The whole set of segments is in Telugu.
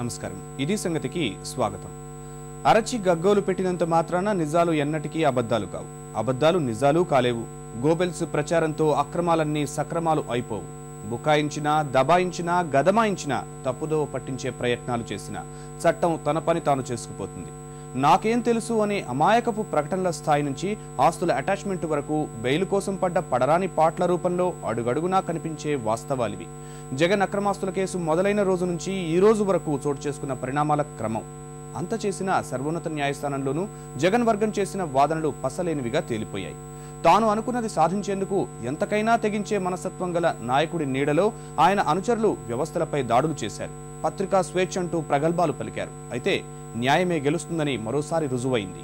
నమస్కారం. ఇది సంగతికి స్వాగతం. అరచి గగ్గోలు పెట్టినంత మాత్రాన నిజాలు ఎన్నటికీ అబద్ధాలు కావు. అబద్ధాలు నిజాలు కాలేవు. గోబెల్స్ ప్రచారంతో అక్రమాలన్నీ సక్రమాలు అయిపోవు. బుకాయించినా దబాయించినా గదమాయించినా తప్పుదోవ పట్టించే ప్రయత్నాలు చేసినా చట్టం తన పని తాను చేసుకుపోతుంది. నాకేం తెలుసు అనే అమాయకపు ప్రకటనల స్థాయి నుంచి ఆస్తుల అటాచ్మెంట్ వరకు బెయిల్ కోసం పడ్డ పడరాని పాట్ల రూపంలో అడుగడుగునా కనిపించే వాస్తవాలివి. జగన్ అక్రమాస్తుల కేసు మొదలైన రోజు నుంచి ఈ రోజు వరకు చోటు చేసుకున్న పరిణామాల క్రమం. అంత చేసిన సర్వోన్నత న్యాయస్థానంలోనూ జగన్ వర్గం చేసిన వాదనలు పసలేనివిగా తేలిపోయాయి. తాను అనుకున్నది సాధించేందుకు ఎంతకైనా తెగించే మనస్తత్వం గల నాయకుడి నీడలో ఆయన అనుచరులు వ్యవస్థలపై దాడులు చేశారు. పత్రికా స్వేచ్ఛ అంటూ ప్రగల్భాలు పలికారు. అయితే న్యాయమే గెలుస్తుందని మరోసారి రుజువైంది.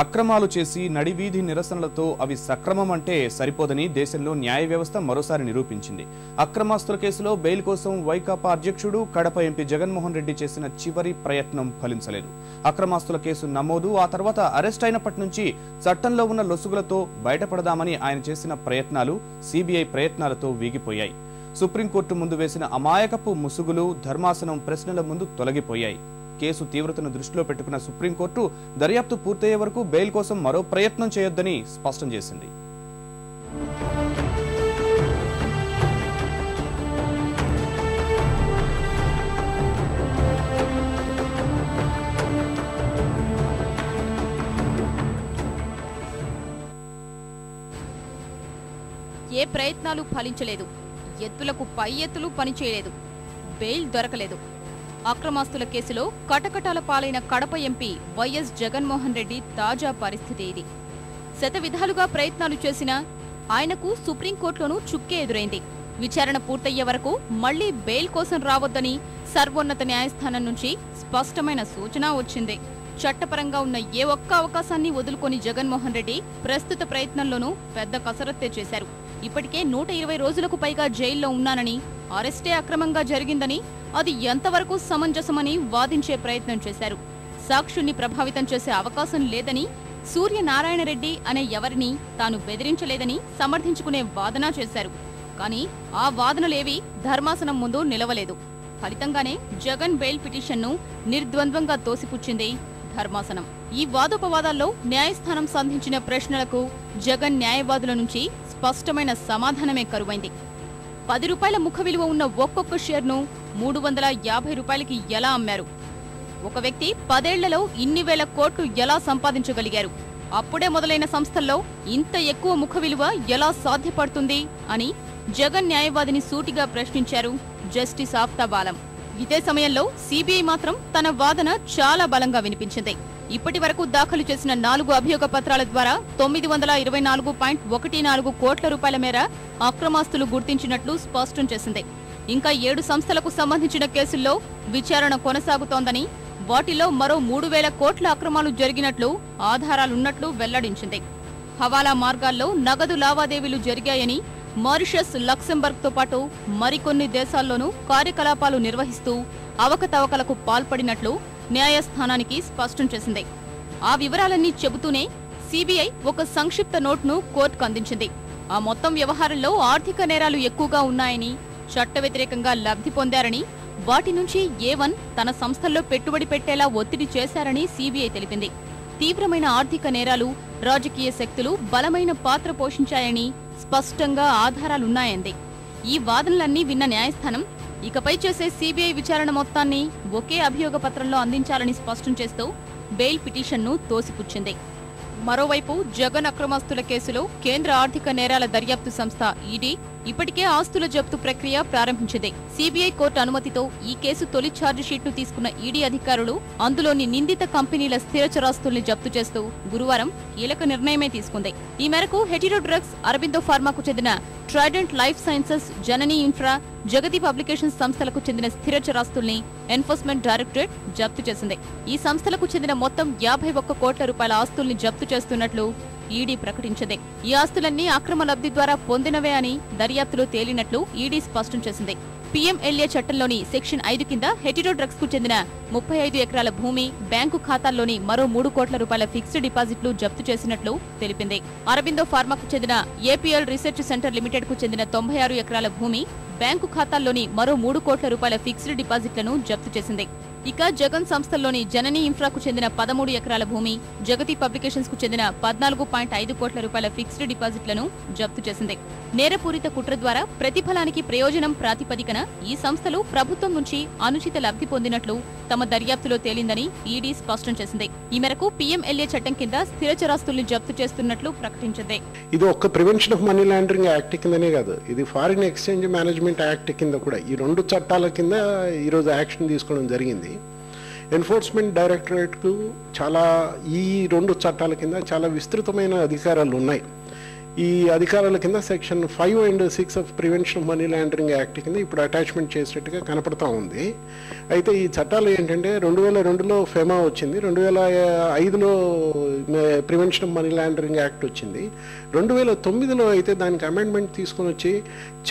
అక్రమాలు చేసి నడివీధి నిరసనలతో అవి సక్రమం అంటే సరిపోదని దేశంలో న్యాయ వ్యవస్థ మరోసారి నిరూపించింది. అక్రమాస్తుల కేసులో బెయిల్ కోసం వైకాపా అధ్యక్షుడు కడప ఎంపీ జగన్మోహన్ రెడ్డి చేసిన చివరి ప్రయత్నం ఫలించలేదు. అక్రమాస్తుల కేసు నమోదు ఆ తర్వాత అరెస్ట్ అయినప్పటి నుంచి చట్టంలో ఉన్న లొసుగులతో బయటపడదామని ఆయన చేసిన ప్రయత్నాలు సిబిఐ ప్రయత్నాలతో వీగిపోయాయి. సుప్రీంకోర్టు ముందు వేసిన అమాయకపు ముసుగులు ధర్మాసనం ప్రశ్నల ముందు తొలగిపోయాయి. కేసు తీవ్రతను దృష్టిలో పెట్టుకున్న సుప్రీంకోర్టు దర్యాప్తు పూర్తయ్యే వరకు బెయిల్ కోసం మరో ప్రయత్నం చేయొద్దని స్పష్టం చేసింది. ఏ ప్రయత్నాలు ఫలించలేదు. ఎత్తులకు పై ఎత్తులు పనిచేయలేదు బెయిల్ దొరకలేదు. అక్రమాస్తుల కేసులో కటకటాల పాలైన కడప ఎంపీ వైఎస్ జగన్మోహన్ రెడ్డి తాజా పరిస్థితి ఇది. శత విధాలుగా ప్రయత్నాలు చేసినా ఆయనకు సుప్రీంకోర్టులోనూ చుక్కే ఎదురైంది. విచారణ పూర్తయ్యే వరకు మళ్ళీ బెయిల్ కోసం రావద్దని సర్వోన్నత న్యాయస్థానం నుంచి స్పష్టమైన సూచన వచ్చింది. చట్టపరంగా ఉన్న ఏ ఒక్క అవకాశాన్ని వదులుకొని జగన్మోహన్ రెడ్డి ప్రస్తుత ప్రయత్నంలోనూ పెద్ద కసరత్తే చేశారు. ఇప్పటికే నూట ఇరవై రోజులకు పైగా జైల్లో ఉన్నానని అరెస్టే అక్రమంగా జరిగిందని అది ఎంతవరకు సమంజసమని వాదించే ప్రయత్నం చేశారు. సాక్షుల్ని ప్రభావితం చేసే అవకాశం లేదని సూర్యనారాయణరెడ్డి అనే ఎవరిని తాను బెదిరించలేదని సమర్థించుకునే వాదన చేశారు. కానీ ఆ వాదనలేవి ధర్మాసనం ముందు నిలవలేదు. ఫలితంగానే జగన్ బెయిల్ పిటిషన్ను నిర్ద్వంద్వంగా తోసిపుచ్చింది ధర్మాసనం. ఈ వాదోపవాదాల్లో న్యాయస్థానం సంధించిన ప్రశ్నలకు జగన్ న్యాయవాదుల నుంచి స్పష్టమైన సమాధానమే కరువైంది. పది రూపాయల ముఖ విలువ ఉన్న ఒక్కొక్క షేర్ను మూడు వందల యాభై రూపాయలకి ఎలా అమ్మారు? ఒక వ్యక్తి పదేళ్ళలో ఇన్ని వేల కోట్లు ఎలా సంపాదించగలిగారు? అప్పుడే మొదలైన సంస్థల్లో ఇంత ఎక్కువ ముఖ విలువ ఎలా సాధ్యపడుతుంది అని జగన్ న్యాయవాదిని సూటిగా ప్రశ్నించారు జస్టిస్ ఆఫ్తా బాలం. ఇదే సమయంలో సిబిఐ మాత్రం తన వాదన చాలా బలంగా వినిపించింది. ఇప్పటి వరకు దాఖలు చేసిన నాలుగు అభియోగ పత్రాల ద్వారా తొమ్మిది వందల ఇరవై నాలుగు పాయింట్ ఒకటి నాలుగు కోట్ల రూపాయల మేర అక్రమాస్తులు గుర్తించినట్లు స్పష్టం చేసింది. ఇంకా ఏడు సంస్థలకు సంబంధించిన కేసుల్లో విచారణ కొనసాగుతోందని వాటిలో మరో మూడు వేల కోట్ల అక్రమాలు జరిగినట్లు ఆధారాలున్నట్లు వెల్లడించింది. హవాలా మార్గాల్లో నగదు లావాదేవీలు జరిగాయని మారిషస్ లక్సెంబర్గ్తో పాటు మరికొన్ని దేశాల్లోనూ కార్యకలాపాలు నిర్వహిస్తూ అవకతవకలకు పాల్పడినట్లు న్యాయస్థానానికి స్పష్టం చేసింది. ఆ వివరాలన్నీ చెబుతూనే సిబిఐ ఒక సంక్షిప్త నోట్ను కోర్టుకు అందించింది. ఆ మొత్తం వ్యవహారంలో ఆర్థిక నేరాలు ఎక్కువగా ఉన్నాయని చట్ట వ్యతిరేకంగా లబ్ధి పొందారని వాటి నుంచి ఏ వన్ తన సంస్థల్లో పెట్టుబడి పెట్టేలా ఒత్తిడి చేశారని సిబిఐ తెలిపింది. తీవ్రమైన ఆర్థిక నేరాలు రాజకీయ శక్తులు బలమైన పాత్ర పోషించాయని స్పష్టంగా ఆధారాలున్నాయంది. ఈ వాదనలన్నీ విన్న న్యాయస్థానం ఇకపై చేసే సిబిఐ విచారణ మొత్తాన్ని ఒకే అభియోగ పత్రంలో అందించాలని స్పష్టం చేస్తూ బెయిల్ పిటిషన్ను తోసిపుచ్చింది. మరోవైపు జగన్ అక్రమాస్తుల కేసులో కేంద్ర ఆర్థిక నేరాల దర్యాప్తు సంస్థ ఈడీ ఇప్పటికే ఆస్తుల జప్తు ప్రక్రియ ప్రారంభించింది. సిబిఐ కోర్టు అనుమతితో ఈ కేసు తొలి ఛార్జిషీట్ను తీసుకున్న ఈడీ అధికారులు అందులోని నిందిత కంపెనీల స్థిర చరాస్తుల్ని జప్తు చేస్తూ గురువారం కీలక నిర్ణయమే తీసుకుంది. ఈ మేరకు హెటిరో డ్రగ్స్ అరబిందో ఫార్మాకు చెందిన Trident life sciences Janani infra Jagati publications సంస్థలకు చెందిన స్థిర చరాస్తుల్ని ఎన్ఫోర్స్మెంట్ డైరెక్టరేట్ జప్తు చేసింది. ఈ సంస్థలకు చెందిన మొత్తం యాభై ఒక్క కోట్ల రూపాయల ఆస్తుల్ని జప్తు చేస్తున్నట్లు ఈడీ ప్రకటించింది. ఈ ఆస్తులన్నీ అక్రమ లబ్ధి ద్వారా పొందినవే అని దర్యాప్తులో తేలినట్లు ఈడీ స్పష్టం చేసింది. పీఎంఎల్ఏ చట్టంలోని సెక్షన్ ఐదు కింద హెటిరో డ్రగ్స్కు చెందిన ముప్పై ఐదు ఎకరాల భూమి బ్యాంకు ఖాతాల్లోని మరో మూడు కోట్ల రూపాయల ఫిక్స్డ్ డిపాజిట్లు జప్తు చేసినట్లు తెలిపింది. అరబిందో ఫార్మాకు చెందిన ఏపీఎల్ రీసెర్చ్ సెంటర్ లిమిటెడ్కు చెందిన తొంభై ఆరు ఎకరాల భూమి బ్యాంకు ఖాతాల్లోని మరో మూడు కోట్ల రూపాయల ఫిక్స్డ్ డిపాజిట్లను జప్తు చేసింది. ఇక జగన్ సంస్థల్లోని జననీ ఇన్ఫ్రాకు చెందిన పదమూడు ఎకరాల భూమి జగతి పబ్లికేషన్స్కు చెందిన పద్నాలుగు పాయింట్ ఐదు కోట్ల రూపాయల ఫిక్స్డ్ డిపాజిట్లను జప్తు చేసింది. నేరపూరిత కుట్ర ద్వారా ప్రతిఫలానికి ప్రయోజనం ప్రాతిపదికన ఈ సంస్థలు ప్రభుత్వం నుంచి అనుచిత లబ్ధి పొందినట్లు తమ దర్యాప్తులో తేలిందని ఈడీ స్పష్టం చేసింది. ఈ మేరకు పీఎంఎల్ఏ చట్టం కింద స్థిర చరాస్తుల్ని జప్తు చేస్తున్నట్లు ప్రకటించింది. ఇది ఒక్క prevention of money laundering act కిందనే కాదు ఇది ఫారిన్ ఎక్స్చేంజ్ మేనేజ్మెంట్ యాక్ట్ కింద కూడా. ఈ రెండు చట్టాల కింద ఈరోజు యాక్షన్ తీసుకోవడం జరిగింది. ఎన్ఫోర్స్మెంట్ డైరెక్టరేట్కు చాలా ఈ రెండు చట్టాల కింద చాలా విస్తృతమైన అధికారాలు ఉన్నాయి. ఈ అధికారాల కింద section five and six of prevention of money laundering act కింద ఇప్పుడు అటాచ్మెంట్ చేసినట్టుగా కనపడతా ఉంది. అయితే ఈ చట్టాలు ఏంటంటే రెండు వేల రెండులో ఫెమా వచ్చింది రెండు వేల ఐదులో prevention of money laundering act వచ్చింది. రెండు వేల తొమ్మిదిలో అయితే దానికి అమెండ్మెంట్ తీసుకొని వచ్చి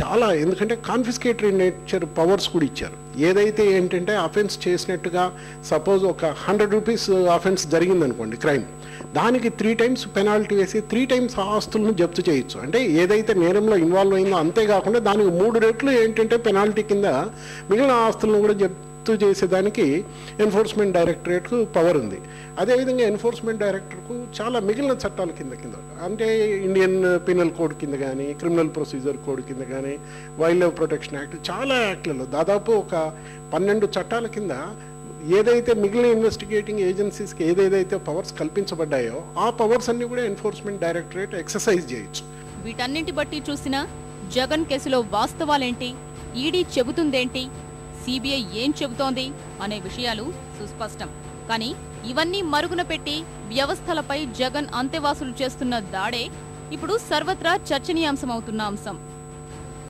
చాలా ఎందుకంటే కాన్ఫిస్కేటరీ నేచర్ పవర్స్ కూడా ఇచ్చారు. ఏదైతే ఏంటంటే అఫెన్స్ చేసినట్టుగా సపోజ్ ఒక హండ్రెడ్ రూపీస్ అఫెన్స్ జరిగిందనుకోండి క్రైమ్ దానికి త్రీ టైమ్స్ పెనాల్టీ వేసి త్రీ టైమ్స్ ఆస్తులను జప్తు చేయొచ్చు. అంటే ఏదైతే నేరంలో ఇన్వాల్వ్ అయిందో అంతేకాకుండా దానికి మూడు రెట్లు ఏంటంటే పెనాల్టీ కింద మిగిలిన ఆస్తులను కూడా జప్తు చేసేదానికి ఎన్ఫోర్స్మెంట్ డైరెక్టరేట్కు పవర్ ఉంది. అదేవిధంగా ఎన్ఫోర్స్మెంట్ డైరెక్టర్కు చాలా మిగిలిన చట్టాల కింద కింద అంటే ఇండియన్ పీనల్ కోడ్ కింద కానీ క్రిమినల్ ప్రొసీజర్ కోడ్ కింద కానీ వైల్డ్ లైఫ్ ప్రొటెక్షన్ యాక్ట్ చాలా యాక్ట్లలో దాదాపు ఒక పన్నెండు చట్టాల కింద ఏదైతే మిగిలిన ఇన్వెస్టిగేటింగ్ ఏజెన్సీస్కి ఏదేదైతే పవర్స్ కల్పించబడ్డాయో ఆ పవర్స్ అన్ని కూడా ఎన్ఫోర్స్మెంట్ డైరెక్టరేట్ ఎక్సర్సైజ్ చేయొచ్చు. వీటన్నింటి బట్టి చూసినా జగన్ కేసులో వాస్తవాలేంటి? ఈడీ చెబుతుందేంటి? సిబిఐ ఏం చెబుతోంది అనే విషయాలు సుస్పష్టం. కానీ ఇవన్నీ మరుగున పెట్టి వ్యవస్థలపై జగన్ అంతేవాసులు చేస్తున్న దాడే ఇప్పుడు సర్వత్రా చర్చనీయాంశమవుతున్న అంశం.